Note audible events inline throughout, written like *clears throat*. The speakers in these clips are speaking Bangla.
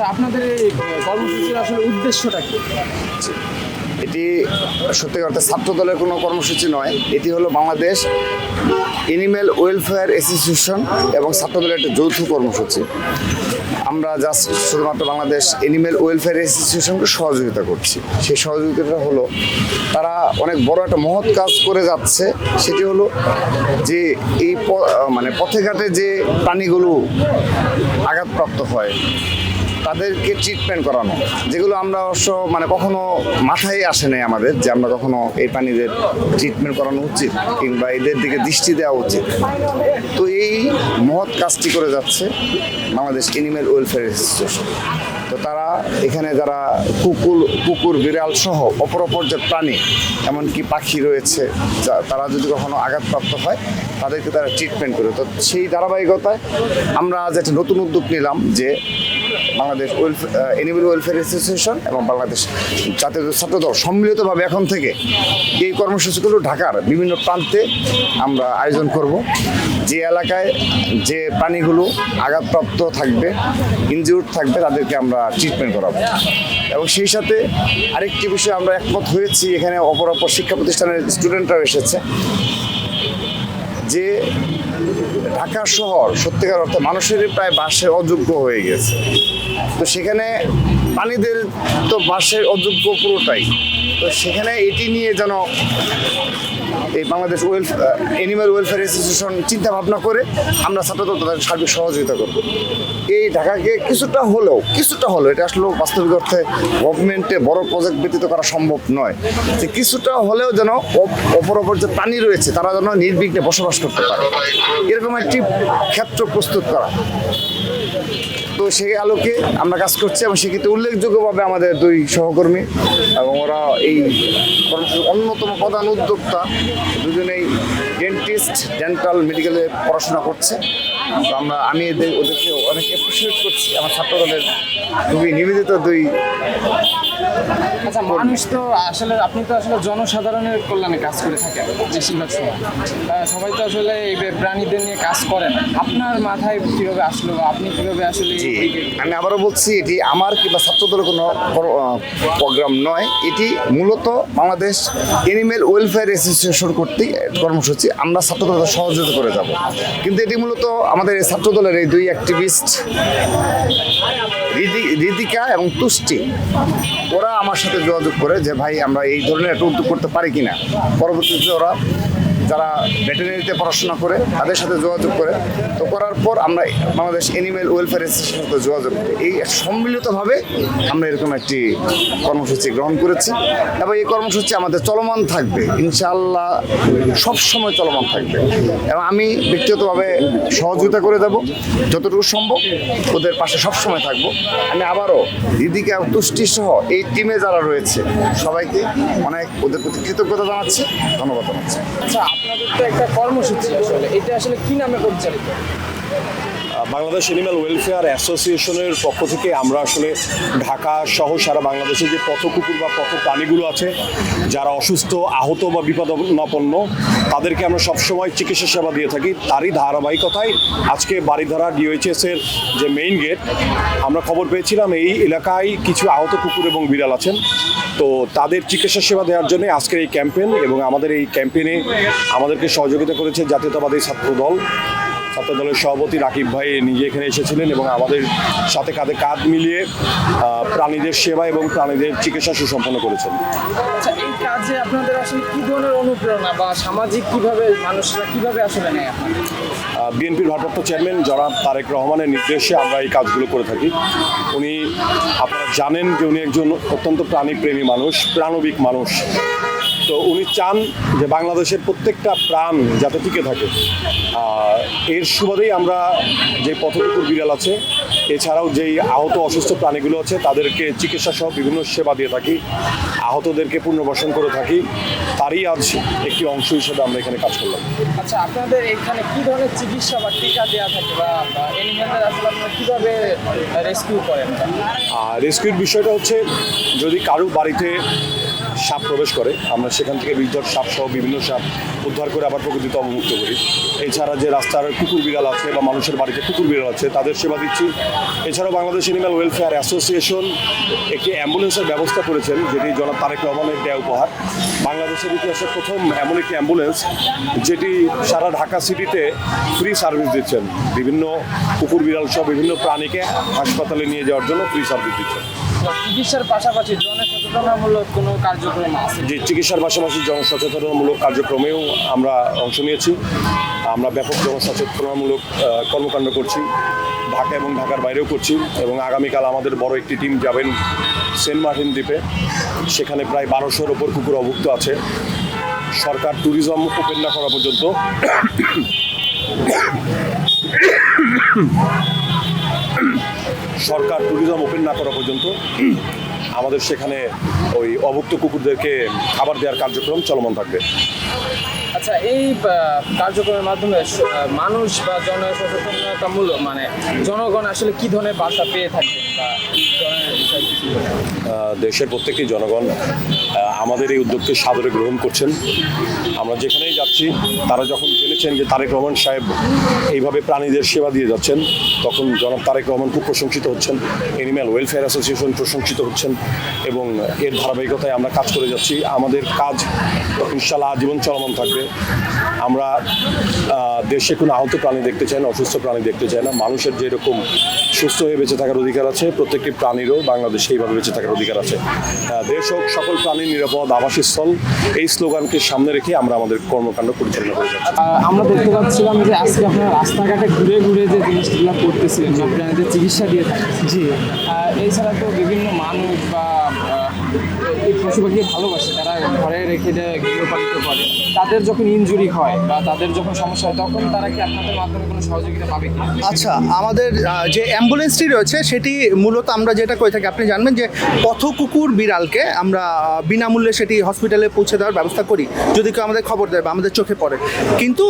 আচ্ছা আপনাদের এই কর্মসূচির আসলে উদ্দেশ্যটা কি? এটি সত্যি অর্থাৎ ছাত্র দলের কোনো কর্মসূচি নয়। এটি হলো বাংলাদেশ এনিম্যাল ওয়েলফেয়ার অ্যাসোসিয়েশন এবং ছাত্র দলের একটা যৌথ কর্মসূচি। আমরা জাস্ট শুধুমাত্র বাংলাদেশ এনিম্যাল ওয়েলফেয়ার অ্যাসোসিয়েশনকে সহযোগিতা করছি। সেই সহযোগিতাটা হলো, তারা অনেক বড় একটা মহৎ কাজ করে যাচ্ছে। সেটি হলো যে এই মানে পথে ঘাটে যে প্রাণীগুলো আঘাতপ্রাপ্ত হয় তাদেরকে ট্রিটমেন্ট করানো, যেগুলো আমরা অবশ্য মানে কখনো মাথায় আসে নাই আমাদের যে আমরা কখনো এই প্রাণীদের ট্রিটমেন্ট করানো উচিত কিংবা এদের দিকে দৃষ্টি দেওয়া উচিত। তো এই মহৎ কাজটি করে যাচ্ছে বাংলাদেশ এনিম্যাল ওয়েলফেয়ার অ্যাসোসিয়েশন তো তারা এখানে যারা কুকুর কুকুর বিড়াল সহ অপর অপর যে প্রাণী, এমনকি পাখি রয়েছে, যা- তারা যদি কখনো আঘাতপ্রাপ্ত হয়, তাদেরকে তারা ট্রিটমেন্ট করে। তো সেই ধারাবাহিকতায় আমরা আজ একটা নতুন উদ্যোগ নিলাম যে বাংলাদেশ এনিমেল ওয়েলফেয়ার অ্যাসোসিয়েশন এবং বাংলাদেশ জাতীয় ছাত্র দল সম্মিলিতভাবে এখন থেকে এই কর্মসূচিগুলো ঢাকার বিভিন্ন প্রান্তে আমরা আয়োজন করব। যে এলাকায় যে প্রাণীগুলো আঘাতপ্রাপ্ত থাকবে ইনজিউর্ড থাকবে, তাদেরকে আমরা ট্রিটমেন্ট করাবো। এবং সেই সাথে আরেকটি বিষয় আমরা একমত হয়েছি, এখানে অপর অপর শিক্ষা প্রতিষ্ঠানের স্টুডেন্টরাও এসেছে। যে ঢাকা শহর, সত্যিকার অর্থে মানুষেরই প্রায় বাসে অযোগ্য হয়ে গেছে। তো সেখানে পানিদের তো বাসের অযোগ্য পুরোটাই। তো সেখানে এটি নিয়ে যেন এই Bangladesh welfare animal welfare association চিন্তা ভাবনা করে আমরা ছাত্রদের তাদের সার্বিক সহযোগিতা করব। এই ঢাকাকে কিছুটা হলেও কিছুটা হলেও, এটা আসলে বাস্তবিক অর্থে গভর্নমেন্টে বড় প্রজেক্ট ব্যতীত করা সম্ভব নয়, যে কিছুটা হলেও যেন অপ- অপর অপর যে প্রাণী রয়েছে, তারা যেন নির্বিঘ্নে বসবাস করতে পারে। এরকম একটি ক্ষেত্র প্রস্তুত করা। তো সেই আলোকে আমরা কাজ করছি এবং সেক্ষেত্রে উল্লেখযোগ্যভাবে আমাদের দুই সহকর্মী এবং ওরা এই অন্যতম প্রধান উদ্যোক্তা। দুজনেই ডেন্টিস্ট ডেন্টাল মেডিকেলে পড়াশোনা করছে। আমরা, আমি এদের, ওদেরকে অনেক অ্যাপ্রিসিয়েট করছি। আমার ছাত্রদলের খুবই নিবেদিত দুই আচ্ছা মানুষ তো আসলে আপনি তো আসলে জনসাধারণের কল্যাণে কাজ করে থাকেন বেশিরভাগ সময়। সবাই তো আসলে এই প্রাণীদের নিয়ে কাজ করেন আপনার মাথায় কীভাবে আসলো বা আপনি কীভাবে আসলে আমি আবারও বলছি এটি আমার কিংবা ছাত্র দলের কোনো প্রোগ্রাম নয়। এটি মূলত বাংলাদেশ এনিম্যাল ওয়েলফেয়ার অ্যাসোসিয়েশন কর্তৃক কর্মসূচি। আমরা ছাত্র দলের সহযোগিতা করে যাব। কিন্তু এটি মূলত আমাদের এই ছাত্র দলের এই দুই অ্যাক্টিভিস্ট রিদিকা এবং তুষ্টি। ওরা আমার সাথে যোগাযোগ করে যে, ভাই, আমরা এই ধরনের একটা উদ্যোগ করতে পারি কিনা? পরবর্তীতে ওরা যারা ভেটেরিনারিতে পড়াশোনা করে, তাদের সাথে যোগাযোগ করে। তো করার পর আমরা বাংলাদেশ এনিম্যাল ওয়েলফেয়ার অ্যাসোসিয়েশনের সাথে যোগাযোগ করি, এই সম্মিলিতভাবে আমরা এরকম একটি কর্মসূচি গ্রহণ করেছি। এবং এই কর্মসূচি আমাদের চলমান থাকবে, ইনশাআল্লাহ সব সময় চলমান থাকবে। এবং আমি ব্যক্তিগতভাবে সহযোগিতা করে দেব যতটুকু সম্ভব, ওদের পাশে সবসময় থাকব। আমি আবারও দিদিকে তুষ্টি সহ এই টিমে যারা রয়েছে, সবাইকে অনেক ওদের প্রতি কৃতজ্ঞতা জানাচ্ছি, ধন্যবাদ জানাচ্ছি। আচ্ছা আপনাদের তো একটা কর্মসূচি আসলে। এটা আসলে কি নামে পরিচালিত? বাংলাদেশ এনিম্যাল ওয়েলফেয়ার অ্যাসোসিয়েশনের পক্ষ থেকে আমরা আসলে ঢাকা সহ সারা বাংলাদেশে যে পথ কুকুর বা পথ প্রাণীগুলো আছে, যারা অসুস্থ, আহত বা বিপদাপন্ন তাদেরকে আমরা সবসময় চিকিৎসা সেবা দিয়ে থাকি। তারই ধারাবাহিকতায় আজকে বাড়িধারা ডিওএইচএস এর যে মেইন গেট আমরা খবর পেয়েছিলাম এই এলাকায় কিছু আহত কুকুর এবং বিড়াল আছেন। তো তাদের চিকিৎসা সেবা দেওয়ার জন্য আজকের এই ক্যাম্পেইন এবং আমাদের এই ক্যাম্পেইনে আমাদেরকে সহযোগিতা করেছে জাতীয়তাবাদী ছাত্র দল। ছাত্র দলের সভাপতি রাকিব ভাই নিজে এখানে এসেছিলেন এবং আমাদের সাথে কাঁধে কাঁধ মিলিয়ে প্রাণীদের সেবা এবং প্রাণীদের চিকিৎসা সুসম্পন্ন করেছেন। আচ্ছা এই কাজে আপনাদের আসলে কি ধরনের অনুপ্রেরণা বা সামাজিক কীভাবে মানুষরা কীভাবে আসলে নেয় বিএনপির ভারপ্রাপ্ত চেয়ারম্যান জনাব তারেক রহমানের নির্দেশে আমরা এই কাজগুলো করে থাকি। উনি আপনারা জানেন যে উনি একজন অত্যন্ত প্রাণীপ্রেমী মানুষ প্রাণবিক মানুষ। তো উনি চান যে বাংলাদেশের প্রত্যেকটা প্রাণ যাতে টিকে থাকে। আর এর সুবাদেই আমরা যে পথকুকুর বিড়াল আছে এছাড়াও যেই আহত অসুস্থ প্রাণীগুলো আছে তাদেরকে চিকিৎসা সহ বিভিন্ন সেবা দিয়ে থাকি আহতদেরকে পুনর্বাসন করে থাকি তারই আজ একটি অংশ হিসেবে আমরা এখানে কাজ করলাম। আচ্ছা আপনাদের এখানে কি ধরনের চিকিৎসা বা টিকা দেওয়া থাকে বা আসলে আপনারা কীভাবে রেস্কিউ করেন? রেস্কিউর বিষয়টা হচ্ছে যদি কারও বাড়িতে সাপ প্রবেশ করে। আমরা সেখান থেকে বিজয় সাপ সহ বিভিন্ন সাপ উদ্ধার করে আবার প্রকৃতিতে অবমুক্ত করি। এছাড়া যে রাস্তার কুকুর বিড়াল আছে বা মানুষের বাড়িতে কুকুর বিড়াল আছে, তাদের সেবা দিচ্ছি। এছাড়াও বাংলাদেশ এনিম্যাল ওয়েলফেয়ার অ্যাসোসিয়েশন একটি অ্যাম্বুলেন্সের ব্যবস্থা করেছেন, যেটি জনাব তারেক রহমানের দেয়া উপহার। বাংলাদেশের ইতিহাসে প্রথম এমন একটি অ্যাম্বুলেন্স, যেটি সারা ঢাকা সিটিতে ফ্রি সার্ভিস দিচ্ছেন। বিভিন্ন কুকুর বিড়াল সহ বিভিন্ন প্রাণীকে হাসপাতালে নিয়ে যাওয়ার জন্য ফ্রি সার্ভিস দিচ্ছেন। চিকিৎসার পাশাপাশি জনসচেতনামূলক কোনো কার্যক্রম আছে? যে চিকিৎসার পাশাপাশি জনসচেতনমূলক কার্যক্রমেও আমরা অংশ নিয়েছি। আমরা ব্যাপক জনসচেতনমূলক কর্মকাণ্ড করছি। ঢাকা এবং ঢাকার বাইরেও করছি এবং আগামীকাল আমাদের বড় একটি টিম যাবেন সেন্ট মার্টিন দ্বীপে। সেখানে প্রায় বারোশোর ওপর কুকুর অভুক্ত আছে। সরকার ট্যুরিজম ওপেন না করা পর্যন্ত সরকার ট্যুরিজম ওপেন না করা পর্যন্ত, *clears throat* আমাদের সেখানে ওই অভুক্ত কুকুরদেরকে খাবার দেওয়ার কার্যক্রম চলমান থাকবে। আচ্ছা এই কার্যক্রমের মাধ্যমে মানুষ বা জনসচেতনতামূলক মানে জনগণ আসলে কি ধরনের বার্তা পেয়ে থাকবেন দেশের প্রত্যেকটি জনগণ আমাদের এই উদ্যোগকে সাদরে গ্রহণ করছেন। আমরা যেখানেই যাচ্ছি, তারা যখন জেনেছেন যে তারেক রহমান সাহেব এইভাবে প্রাণীদের সেবা দিয়ে যাচ্ছেন, তখন জনাব তারেক রহমান খুব প্রশংসিত হচ্ছেন এনিম্যাল ওয়েলফেয়ার অ্যাসোসিয়েশন প্রশংসিত হচ্ছেন এবং এর ধারাবাহিকতায় আমরা কাজ করে যাচ্ছি। আমাদের কাজ, ইনশাল্লাহ আজীবন চলমান থাকবে। আমরা দেশে কোনো আহত প্রাণী দেখতে চাই না, অসুস্থ প্রাণী দেখতে চাই না। মানুষের যেরকম সুস্থ হয়ে বেঁচে থাকার অধিকার আছে, প্রত্যেকটি প্রাণীরও বাংলাদেশে এইভাবে বেঁচে থাকার অধিকার আছে। দেশ হোক, সকল প্রাণীর নিরাপদ, আবাসস্থল, এই স্লোগানকে সামনে রেখে আমরা আমাদের কর্মকাণ্ড পরিচালনা করে আমরা দেখতে পাচ্ছিলাম যে আজকে আপনারা রাস্তাঘাটে ঘুরে ঘুরে যে জিনিসগুলো করতেছিলেন প্রাণীদের চিকিৎসা দিয়ে জি এছাড়া তো বিভিন্ন মানুষ বা এই পশু পাখি ভালোবাসে, তারা ঘরে রেখে দেয়, গৃহপালিত করে। তাদের যখন ইনজুরি হয় বা তাদের যখন সমস্যা হয়, তখন তারা কি আপনাদের মাধ্যমে কোনো সহযোগিতা পাবে আচ্ছা আমাদের যে অ্যাম্বুলেন্সটি রয়েছে, সেটি মূলত আমরা যেটা করে থাকি, আপনি জানবেন যে পথ কুকুর বিড়ালকে আমরা বিনামূল্যে সেটি হসপিটালে পৌঁছে দেওয়ার ব্যবস্থা করি, যদি কেউ আমাদের খবর দেয় বা আমাদের চোখে পড়ে। কিন্তু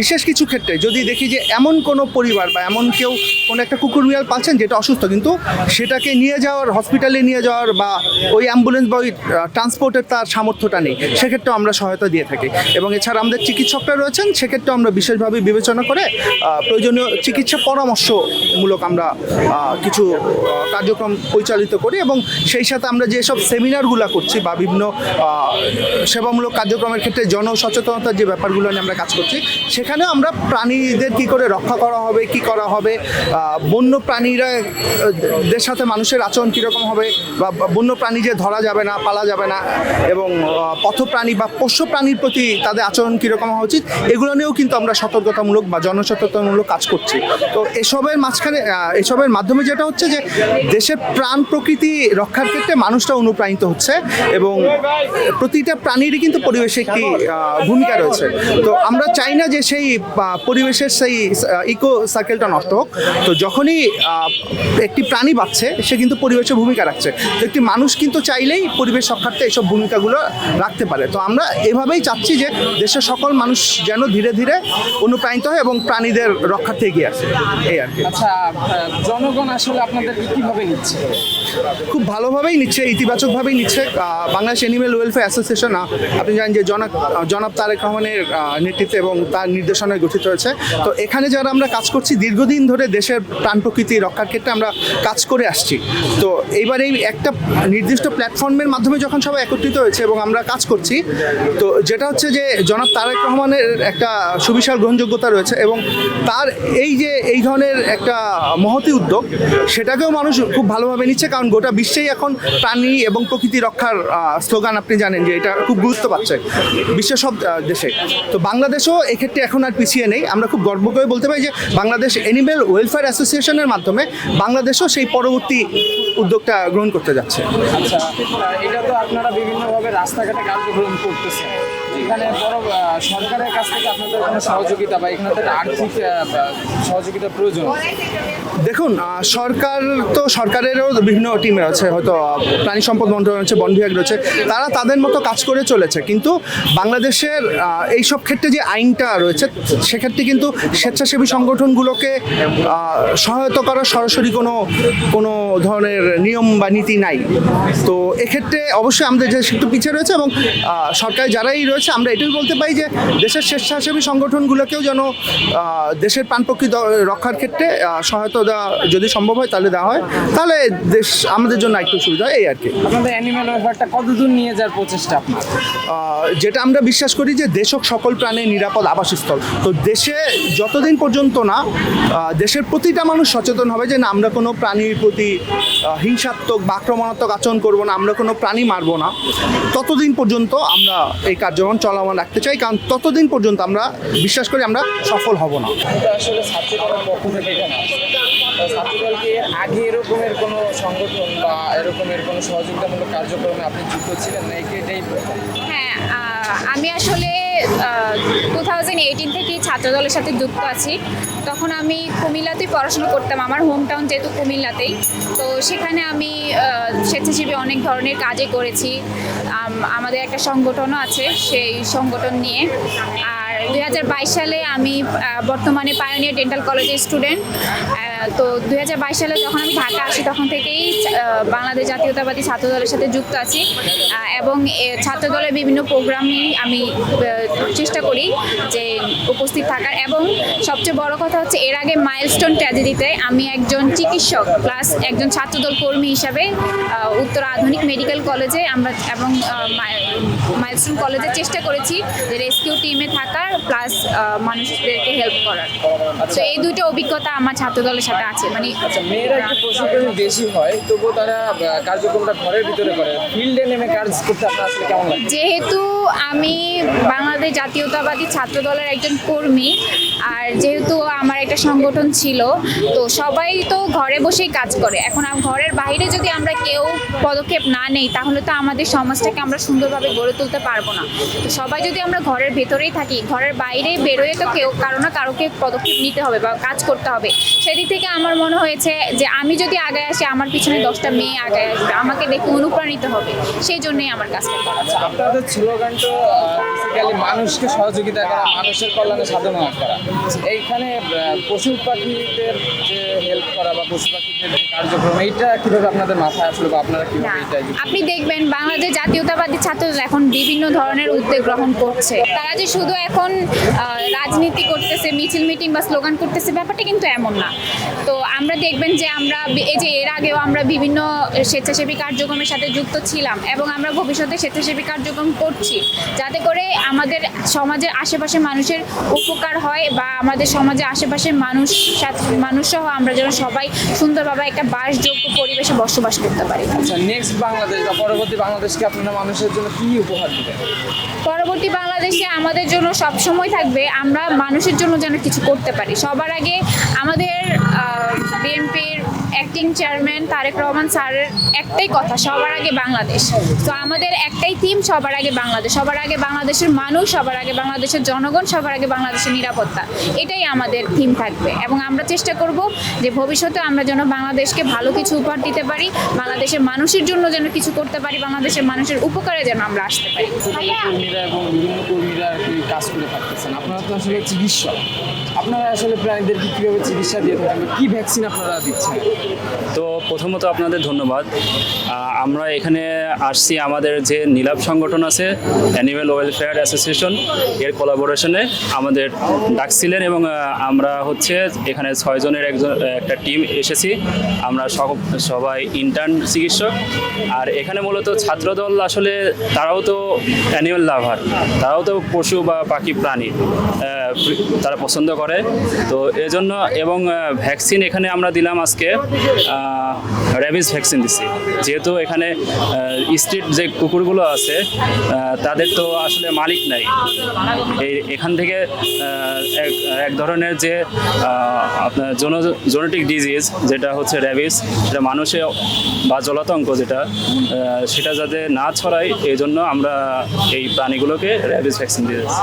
বিশেষ কিছু ক্ষেত্রে যদি দেখি যে এমন কোনো পরিবার বা এমন কেউ কোনো একটা কুকুর বিড়াল পাচ্ছেন যেটা অসুস্থ, কিন্তু সেটাকে নিয়ে যাওয়ার হসপিটালে নিয়ে যাওয়ার বা ওই অ্যাম্বুলেন্স বা ওই ট্রান্সপোর্টের তার সামর্থ্যটা নেই। সেক্ষেত্রেও আমরা সহায়তা দিয়ে থাকি। এবং এছাড়া আমাদের চিকিৎসকরা রয়েছেন, সেক্ষেত্রেও আমরা বিশেষভাবে বিবেচনা করে প্রয়োজনীয় চিকিৎসা পরামর্শমূলক আমরা কিছু কার্যক্রম পরিচালিত করি এবং সেই সাথে আমরা যেসব সেমিনারগুলো করছি বা বিভিন্ন সেবামূলক কার্যক্রমের ক্ষেত্রে জনসচেতনতার যে ব্যাপারগুলো নিয়ে আমরা কাজ করছি, সেখানেও আমরা প্রাণীদের কি করে রক্ষা করা হবে, কি করা হবে বন্য প্রাণীরা দের সাথে মানুষের আচরণ কীরকম হবে বা বা বন্য প্রাণী যে ধরা যাবে না পালা যাবে না এবং পথপ্রাণী বা পোষ্য প্রাণীর প্রতি তাদের আচরণ কীরকম হওয়া উচিত, এগুলো নিয়েও কিন্তু আমরা সতর্কতামূলক বা জনসচেতনমূলক কাজ করছি। তো এসবের মাঝখানে এসবের মাধ্যমে যেটা হচ্ছে যে, দেশের প্রাণ প্রকৃতি রক্ষার ক্ষেত্রে মানুষটা অনুপ্রাণিত হচ্ছে এবং প্রতিটা প্রাণীরই কিন্তু পরিবেশে একটি ভূমিকা রয়েছে। তো আমরা চাই না যে সেই পরিবেশের সেই ইকো সার্কেলটা নষ্ট হোক। তো যখনই একটি প্রাণী বাঁচছে, সে কিন্তু পরিবেশে ভূমিকা রাখছে। তো একটি মানুষ কিন্তু চাইলেই পরিবেশ রক্ষার্থে এইসব ভূমিকাগুলো রাখতে পারে। তো আমরা এভাবেই চাচ্ছি যে দেশের সকল মানুষ যেন ধীরে ধীরে অনুপ্রাণিত হয় এবং প্রাণীদের রক্ষার্থে এগিয়ে আসে। এই আর কি। আচ্ছা জনগণ আসলে আপনাদের কীভাবে নিচ্ছে? খুব ভালোভাবেই নিচ্ছে ইতিবাচকভাবেই নিচ্ছে। বাংলাদেশ অ্যানিমেল ওয়েলফেয়ার অ্যাসোসিয়েশন আপনি জানেন যে জনাব জনাব তারেক রহমানের নেতৃত্বে এবং তার নির্দেশনায় গঠিত হয়েছে। তো এখানে যারা আমরা কাজ করছি দীর্ঘদিন ধরে দেশের প্রাণ প্রকৃতি রক্ষার ক্ষেত্রে আমরা কাজ করে আসছি। তো এইবার এই একটা নির্দিষ্ট প্ল্যাটফর্মের মাধ্যমে যখন সবাই একত্রিত হয়েছে এবং আমরা কাজ করছি, তো যেটা হচ্ছে যে জনাব তারেক রহমানের একটা সুবিশাল গ্রহণযোগ্যতা রয়েছে এবং তার এই যে, এই ধরনের একটা মহতি উদ্যোগ, সেটাকেও মানুষ খুব ভালোভাবে নিচ্ছে কারণ গোটা বিশ্বেই এখন প্রাণী এবং প্রকৃতি রক্ষার স্লোগান আপনি জানেন যে এটা খুব গুরুত্ব পাচ্ছে বিশ্বের সব দেশে। তো বাংলাদেশও এক্ষেত্রে এখন আর পিছিয়ে নেই। আমরা খুব গর্ব করে বলতে পারি যে বাংলাদেশ অ্যানিমেল ওয়েলফেয়ার অ্যাসোসিয়েশনের মাধ্যমে বাংলাদেশও সেই পরবর্তী উদ্যোগটা গ্রহণ করতে যাচ্ছে। আচ্ছা এটা তো আপনারা বিভিন্নভাবে রাস্তাঘাটে কার্যক্রম করতেছেন। এখানে বড় সরকারের কাছ থেকে আপনাদের কোনো সহযোগিতা বা এখানে আর্থিক সহযোগিতার প্রয়োজন? দেখুন সরকার তো সরকারেরও বিভিন্ন টিম আছে, হয়তো প্রাণী সম্পদ মন্ত্রণালয় রয়েছে, বন বিভাগ রয়েছে, তারা তাদের মতো কাজ করে চলেছে। কিন্তু বাংলাদেশের এই সব ক্ষেত্রে যে আইনটা রয়েছে, সেক্ষেত্রে কিন্তু স্বেচ্ছাসেবী সংগঠনগুলোকে সহায়তা করার সরাসরি কোনো কোনো ধরনের নিয়ম বা নীতি নাই। তো এক্ষেত্রে অবশ্যই আমাদের যে একটু পিছিয়ে রয়েছে এবং সরকার যারাই রয়েছে আমরা এটাই বলতে পারি যে দেশের স্বেচ্ছাসেবী সংগঠনগুলোকেও যেন দেশের প্রাণপক্ষী রক্ষার ক্ষেত্রে সহায়তা দেওয়া যদি সম্ভব হয় তাহলে দেওয়া হয়। তাহলে দেশ আমাদের জন্য একটু সুবিধা হয়, এই আর কি। আপনাদের অ্যানিম্যাল ওয়েলফেয়ারটা কতদূর নিয়ে যাওয়ার প্রচেষ্টা আপনার? যেটা আমরা বিশ্বাস করি যে দেশক সকল প্রাণের নিরাপদ আবাসস্থল। তো দেশে যতদিন পর্যন্ত না দেশের প্রতিটা মানুষ সচেতন হবে যে না আমরা কোনো প্রাণীর প্রতি হিংসাত্মক বা আক্রমণাত্মক আচরণ করব না আমরা কোনো প্রাণী মারবো না। ততদিন পর্যন্ত আমরা এই কার্যক্রম চলমান রাখতে চাই কারণ ততদিন পর্যন্ত আমরা বিশ্বাস করি আমরা সফল হব না। আসলে ছাত্রদলের পক্ষ থেকে এখানে আসছে। তো ছাত্রদলকে আগে এরকমের কোনো সংগঠন বা এরকমের কোনো সহযোগিতামূলক কার্যক্রমে আপনি যুক্ত ছিলেন না? এটাই হ্যাঁ আমি আসলে টু থাউজেন্ড এইটিন থেকেই ছাত্রদলের সাথে যুক্ত আছি। তখন আমি কুমিল্লাতেই পড়াশোনা করতাম। আমার হোম টাউন যেহেতু কুমিল্লাতেই। তো সেখানে আমি স্বেচ্ছাসেবী অনেক ধরনের কাজে করেছি। আমাদের একটা সংগঠনও আছে, সেই সংগঠন নিয়ে। আর দু হাজার বাইশ সালে আমি বর্তমানে পায়োনিয়ার ডেন্টাল কলেজের স্টুডেন্ট তো দু হাজার বাইশ সালে যখন আমি ঢাকা আসি, তখন থেকেই বাংলাদেশ জাতীয়তাবাদী ছাত্র দলের সাথে যুক্ত আছি। এবং ছাত্র দলের বিভিন্ন প্রোগ্রামে আমি চেষ্টা করি যে উপস্থিত থাকার। এবং সবচেয়ে বড় কথা হচ্ছে, এর আগে মাইলস্টোন ট্র্যাজেডিতে আমি একজন চিকিৎসক প্লাস একজন ছাত্রদল কর্মী হিসাবে উত্তর আধুনিক মেডিকেল কলেজে আমরা, এবং মাইলস্টোন কলেজে চেষ্টা করেছি যে রেস্কিউ টিমে থাকার প্লাস মানুষদেরকে হেল্প করার। তো এই দুটো অভিজ্ঞতা আমার ছাত্র দলের সাথে আছে মানে আচ্ছা মেয়েরা একটু প্রশিক্ষণ বেশি হয় তবুও তারা কার্যক্রমটা ঘরের ভিতরে করে। ফিল্ডে নেমে কাজ করতে আপনার আসলে কেমন লাগে? যেহেতু আমি বাংলাদেশ জাতীয়তাবাদী ছাত্র দলের একজন কর্মী আর যেহেতু আমার একটা সংগঠন ছিল, তো সবাই তো ঘরে বসেই কাজ করে। এখন ঘরের বাইরে যদি আমরা কেউ পদক্ষেপ না নেই, তাহলে তো আমাদের সমাজটাকে আমরা সুন্দরভাবে গড়ে তুলতে পারব না। তো সবাই যদি আমরা ঘরের ভেতরেই থাকি, ঘরের বাইরে বেরোয় তো কেউ, কারও না কারোকে পদক্ষেপ নিতে হবে বা কাজ করতে হবে। সেদিক থেকে আমার মনে হয়েছে যে আমি যদি আগে আসি, আমার পিছনে দশটা মেয়ে আগে আসবে, আমাকে দেখে অনুপ্রাণিত হবে। সেই জন্যই আমার কাজটা করা মানুষকে সহযোগিতা করা, মানুষের কল্যাণে সাধনা করা। এইখানে পশু পাখিদের যে হেল্প করা বা পশু পাখিদের যে কার্যক্রম এইটা কীভাবে আপনাদের মাথায় আসলো বা আপনারা কীভাবে এটা আপনি দেখবেন বাংলাদেশ জাতীয়তাবাদী ছাত্ররা এখন বিভিন্ন ধরনের উদ্যোগ গ্রহণ করছে। তারা যে শুধু এখন রাজনীতি করতেছে মিছিল মিটিং বা স্লোগান করতেছে ব্যাপারটা কিন্তু এমন না। তো আমরা দেখবেন যে আমরা এই যে এর আগেও আমরা বিভিন্ন স্বেচ্ছাসেবী কার্যক্রমের সাথে যুক্ত ছিলাম এবং আমরা ভবিষ্যতে স্বেচ্ছাসেবী কার্যক্রম করছি। যাতে করে আমাদের সমাজের আশেপাশে মানুষের উপকার হয় বা আমাদের সমাজের আশেপাশের মানুষ সাথে- মানুষ সহ আমরা যেন সবাই সুন্দরভাবে একটা বাসযোগ্য পরিবেশে বসবাস করতে পারি। আচ্ছা নেক্সট বাংলাদেশ বা পরবর্তী বাংলাদেশকে আপনারা মানুষের জন্য কি উপহার দিবেন? পরবর্তী বাংলাদেশে আমাদের জন্য সব সময় থাকবে আমরা মানুষের জন্য যেন কিছু করতে পারি। সবার আগে আমাদের বিএনপির অ্যাক্টিং চেয়ারম্যান তারেক রহমান স্যারের একটাই কথা সবার আগে বাংলাদেশ। তো আমাদের একটাই থিম সবার আগে বাংলাদেশ। সবার আগে বাংলাদেশের মানুষ সবার আগে বাংলাদেশের জনগণ সবার আগে বাংলাদেশের নিরাপত্তা। এটাই আমাদের থিম থাকবে। এবং আমরা চেষ্টা করব যে ভবিষ্যতে আমরা যেন বাংলাদেশকে ভালো কিছু উপহার দিতে পারি বাংলাদেশের মানুষের জন্য যেন কিছু করতে পারি বাংলাদেশের মানুষের উপকারে যেন আমরা আসতে পারি। কর্মীরা এবং বিভিন্ন কর্মীরা কাজ করে থাকতেছেন? আপনারা তো আসলে চিকিৎসক। আপনারা আসলে প্রাণীদেরকে কীভাবে চিকিৎসা দিয়ে থাকেন? কী ভ্যাকসিন আপনারা দিচ্ছেন? তো প্রথমত আপনাদের ধন্যবাদ। আমরা এখানে আসছি আমাদের যে নীলাভ সংগঠন আছে অ্যানিম্যাল ওয়েলফেয়ার অ্যাসোসিয়েশন এর কোলাবোরেশনে আমাদের ডাকছিলেন এবং আমরা হচ্ছে এখানে ছয়জনের একজন, একটা টিম এসেছি। আমরা সব- সবাই ইন্টার্ন চিকিৎসক। আর এখানে মূলত ছাত্রদল আসলে তারাও তো অ্যানিম্যাল লাভার তারাও তো পশু বা পাখি প্রাণী তারা পছন্দ করে। তো এজন্য এবং ভ্যাকসিন এখানে আমরা দিলাম আজকে। র্যাবিস ভ্যাকসিন দিচ্ছি যেহেতু এখানে স্ট্রিট যে কুকুরগুলো আছে তাদের তো আসলে মালিক নাই। এই এখান থেকে এক এক ধরনের যে আপনার জোনেটিক ডিজিজ যেটা হচ্ছে র্যাবিস সেটা মানুষে বা জলাতঙ্ক যেটা সেটা যাতে না ছড়ায় এই জন্য আমরা এই প্রাণীগুলোকে র্যাবিস ভ্যাকসিন দিয়েছি।